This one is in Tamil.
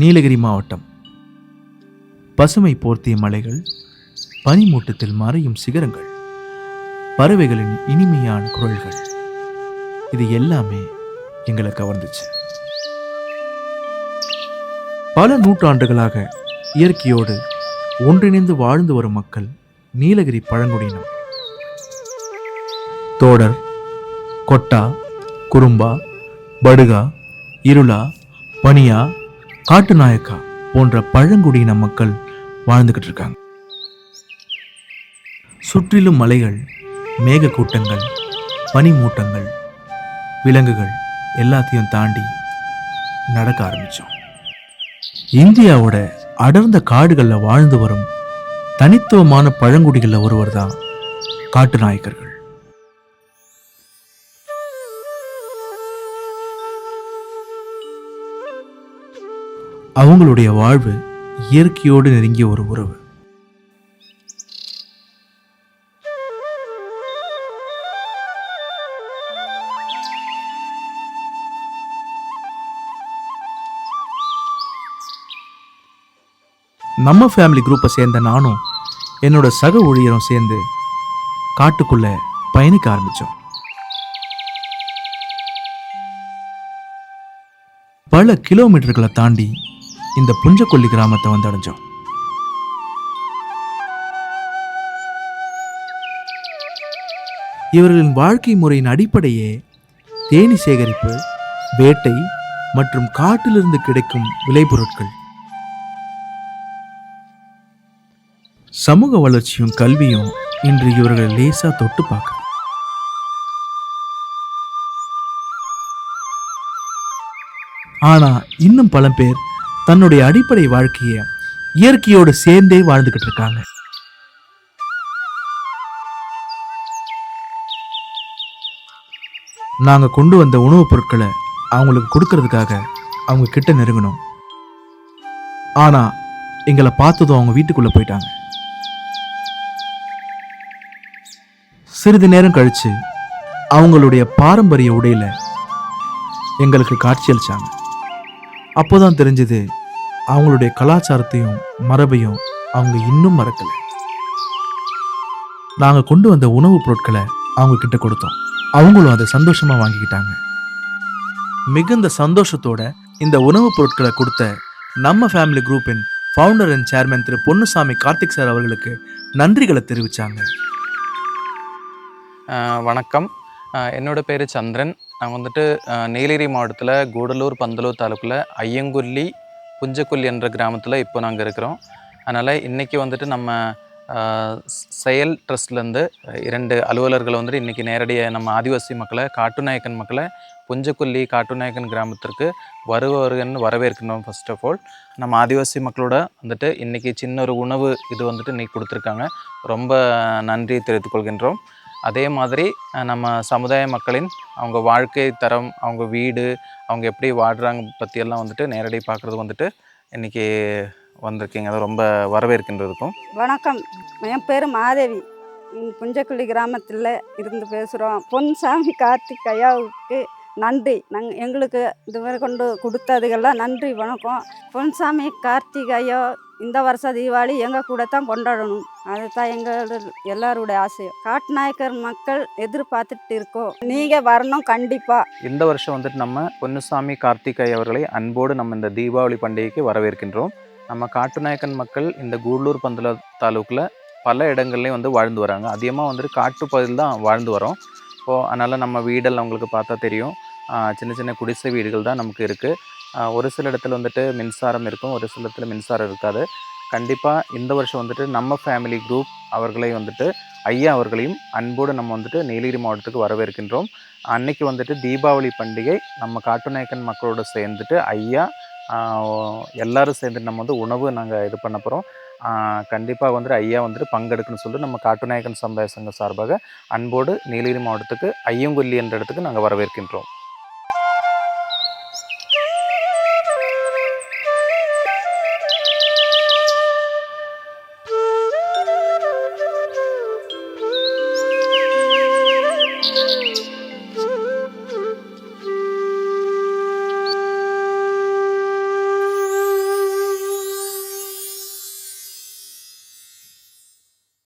நீலகிரி மாவட்டம். பசுமை போர்த்திய மலைகள் பனிமூட்டத்தில் மறையும் சிகரங்கள் பறவைகளின் இனிமையான குரல்கள். இது எல்லாமே எங்களை கவர்ந்துச்சு. பல நூற்றாண்டுகளாக இயற்கையோடு ஒன்றிணைந்து வாழ்ந்து வரும் மக்கள் நீலகிரி பழங்குடியினம் தோடர் கொட்டா குறும்பா படுகா இருளா பனியா காட்டுநாயக்கா போன்ற பழங்குடியின மக்கள் வாழ்ந்துகிட்டு இருக்காங்க. சுற்றிலும் மலைகள் மேகக்கூட்டங்கள் பனிமூட்டங்கள் விலங்குகள் எல்லாத்தையும் தாண்டி நடக்க ஆரம்பிச்சோம். இந்தியாவோட அடர்ந்த காடுகளில் வாழ்ந்து வரும் தனித்துவமான பழங்குடிகளில் ஒருவர் தான் காட்டு நாயக்கர்கள் அவங்களுடைய வாழ்வு இயற்கையோடு நெருங்கிய ஒரு உறவு. நம்ம ஃபேமிலி குரூப்பை சேர்ந்த நானும் என்னோட சக ஊழியரும் சேர்ந்து காட்டுக்குள்ள பயணிக்க ஆரம்பிச்சோம். பல கிலோமீட்டர்களை தாண்டி இந்த புஞ்சக்கொல்லி கிராமத்தை வந்து அடைஞ்சோம். இவர்களின் வாழ்க்கை முறையின் அடிப்படையே தேனி சேகரிப்பு வேட்டை மற்றும் காட்டிலிருந்து கிடைக்கும் விளைபொருட்கள். சமூக வளர்ச்சியும் கல்வியும் இன்று இவர்கள் லேசா தொட்டு பார்க்க. ஆனா இன்னும் பல பேர் தன்னுடைய அடிப்படை வாழ்க்கையை இயற்கையோடு சேர்ந்தே வாழ்ந்துகிட்டு இருக்காங்க. நாங்கள் கொண்டு வந்த உணவுப் பொருட்களை அவங்களுக்கு கொடுக்கறதுக்காக அவங்க கிட்ட நெருங்கணும் ஆனா எங்களை பார்த்ததும் அவங்க வீட்டுக்குள்ள போயிட்டாங்க. சிறிது நேரம் கழிச்சு அவங்களுடைய பாரம்பரிய உடையில எங்களுக்கு காட்சியளிச்சாங்க அப்போதான் தெரிஞ்சது அவங்களுடைய கலாச்சாரத்தையும் மரபையும் அவங்க இன்னும் மறக்கலை. நாங்கள் கொண்டு வந்த உணவுப் பொருட்களை அவங்க கிட்ட கொடுத்தோம். அவங்களும் அதை சந்தோஷமாக வாங்கிக்கிட்டாங்க. மிகுந்த சந்தோஷத்தோட இந்த உணவுப் பொருட்களை கொடுத்த நம்ம family குரூப்பின் founder and chairman Thiru Ponnusamy Karthik sir அவர்களுக்கு நன்றிகளை தெரிவித்தாங்க வணக்கம். என்னோட பேர் சந்திரன். நான் வந்துட்டு நீலகிரி மாவட்டத்தில் கூடலூர் பந்தலூர் தாலுக்கில் ஐயங்குல்லி புஞ்சக்குல் என்ற கிராமத்தில் இப்போ நாங்கள் இருக்கிறோம். அதனால் இன்றைக்கி வந்துட்டு நம்ம செயல் ட்ரஸ்ட்லேருந்து இரண்டு அலுவலர்கள் வந்துட்டு இன்றைக்கி நேரடியாக நம்ம ஆதிவாசி மக்களை காட்டுநாயக்கன் மக்களை புஞ்சக்குள்ளி காட்டுநாயக்கன் கிராமத்திற்கு வருவருன்னு வரவேற்கணும் ஃபர்ஸ்ட் ஆஃப் ஆல் நம்ம ஆதிவாசி மக்களோட வந்துட்டு இன்றைக்கி சின்ன ஒரு உணவு இது வந்துட்டு இன்றைக்கி கொடுத்துருக்காங்க. ரொம்ப நன்றி தெரிவித்துக்கொள்கின்றோம் அதே மாதிரி நம்ம சமுதாய மக்களின் அவங்க வாழ்க்கை தரம் அவங்க வீடு அவங்க எப்படி வாடுறாங்க பற்றியெல்லாம் வந்துட்டு நேரடி பார்க்குறது வந்துட்டு இன்றைக்கி வந்திருக்கீங்க. அது ரொம்ப வரவேற்கின்றதுக்கும். வணக்கம். என் பேர் மாதேவி. ம், புஞ்சக்குழி கிராமத்தில் இருந்து பேசுகிறோம் பொன்சாமி கார்த்திக் ஐயாவுக்கு நன்றி. நாங்கள் எங்களுக்கு இதுவரை கொண்டு கொடுத்ததுக்கெல்லாம் நன்றி வணக்கம். பொன்சாமி கார்த்திக் ஐயா இந்த வருஷம் தீபாவளி எங்கள் கூட தான் கொண்டாடணும். அதுதான் எங்களோட எல்லாருடைய ஆசையும். காட்டுநாயக்கர் மக்கள் எதிர்பார்த்துட்டு இருக்கோம். நீங்கள் வரணும் கண்டிப்பாக இந்த வருஷம் வந்துட்டு நம்ம பொன்னுசாமி கார்த்திகை அவர்களை அன்போடு நம்ம இந்த தீபாவளி பண்டிகைக்கு வரவேற்கின்றோம். நம்ம காட்டுநாயக்கன் மக்கள் இந்த கூடலூர் பந்தல தாலுக்கில் பல இடங்கள்லையும் வந்து வாழ்ந்து வராங்க. அதிகமாக வந்துட்டு காட்டுப்பகுதியில் தான் வாழ்ந்து வரோம். இப்போது அதனால் நம்ம வீடெல்லாம் அவங்களுக்கு பார்த்தா தெரியும். சின்ன சின்ன குடிசை வீடுகள் தான் நமக்கு இருக்குது ஒரு சில இடத்துல வந்துட்டு மின்சாரம் இருக்கும் ஒரு சில இடத்துல மின்சாரம் இருக்காது. கண்டிப்பாக இந்த வருஷம் வந்துட்டு நம்ம ஃபேமிலி குரூப் அவர்களை வந்துட்டு ஐயா அவர்களையும் அன்போடு நம்ம வந்துட்டு நீலகிரி மாவட்டத்துக்கு வரவேற்கின்றோம். அன்னைக்கு வந்துட்டு தீபாவளி பண்டிகை நம்ம காட்டுநாயக்கன் மக்களோடு சேர்ந்துட்டு ஐயா எல்லோரும் எல்லாரும் நம்ம வந்து உணவு நாங்கள் இது பண்ண போகிறோம் கண்டிப்பாக வந்துட்டு ஐயா வந்துட்டு பங்கெடுக்கணும்னு சொல்லிட்டு நம்ம காட்டுநாயக்கன் சமுதாய சங்கம் சார்பாக அன்போடு நீலகிரி மாவட்டத்துக்கு ஐயங்கொல்லி என்ற இடத்துக்கு நாங்கள் வரவேற்கின்றோம்.